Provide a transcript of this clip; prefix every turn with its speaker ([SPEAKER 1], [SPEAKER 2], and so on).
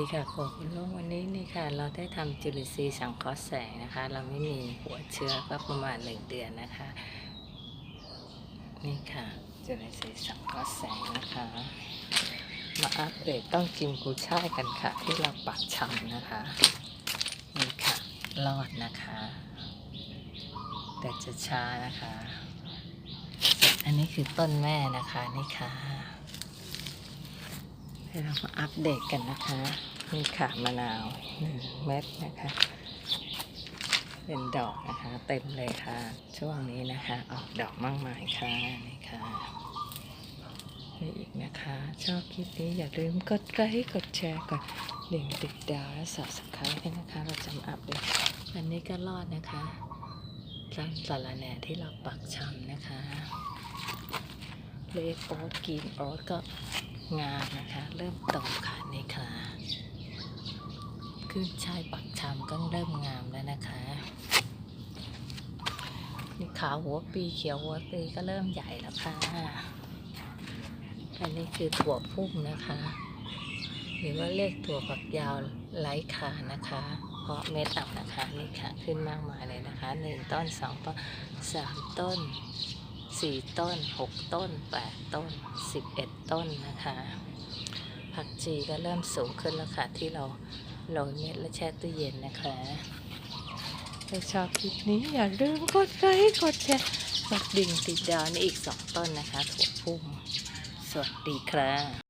[SPEAKER 1] ดีค่ะขอบคุณลุงวันนี้นี่ค่ะ เราได้ทำจุลินทรีย์สังเคราะห์แสงนะคะ เราไม่มีหัวเชื้อก็ประมาณหนึ่งเดือนนะคะ นี่ค่ะ จุลินทรีย์สังเคราะห์แสงนะคะ มาอัปเดตต้องกินกุช่ายกันค่ะ ที่เราปักชำนะคะ นี่ค่ะ รอดนะคะ แต่จะช้านะคะ อันนี้คือต้นแม่นะคะนี่ค่ะ ให้เรามาอัปเดตกันนะคะนี่ค่ะมะนาวหนึ่งเม็ดนะคะ เป็นดอกนะคะ เต็มเลยค่ะ ช่วงนี้นะคะ ออกดอกมากมายค่ะนี่ค่ะนี่อีกนะคะ ชอบคลิปนี้อย่าลืมกดไลค์กดแชร์กดดิ่งติดดาวและสับสไครต์ให้นะคะ เราจะมาอัปเดตอันนี้ก็รอดนะคะลำสาระแหน่ที่เราปักชำนะคะเลโอ๊ตกรีนโอ๊ตก็ งามนะคะ เริ่มโตค่ะนี่ค่ะขึ้นชายปักชำก็เริ่มงามแล้วนะคะ นี่ขาวหัวปีเขียวหัวปีก็เริ่มใหญ่แล้วค่ะ อันนี้คือถั่วพุ่มนะคะ หรือว่าเรียกถั่วฝักยาวไร้ขานะคะ เพราะเม็ดอับนะคะนี่ค่ะ ขึ้นมากมายเลยนะคะหนึ่งต้นสองต้นสามต้น สี่ต้นหกต้นแปดต้นสิบเอ็ดต้นนะคะ ผักชีก็เริ่มสูงขึ้นแล้วค่ะ ที่เราโรยเม็ดและแช่ตู้เย็นนะคะถ้าชอบคลิปนี้อย่าลืมกดไลค์กดแชร์กดดิ่งติดดาวนี่อีกสองต้นนะคะถั่วพุ่มสวัสดีครับ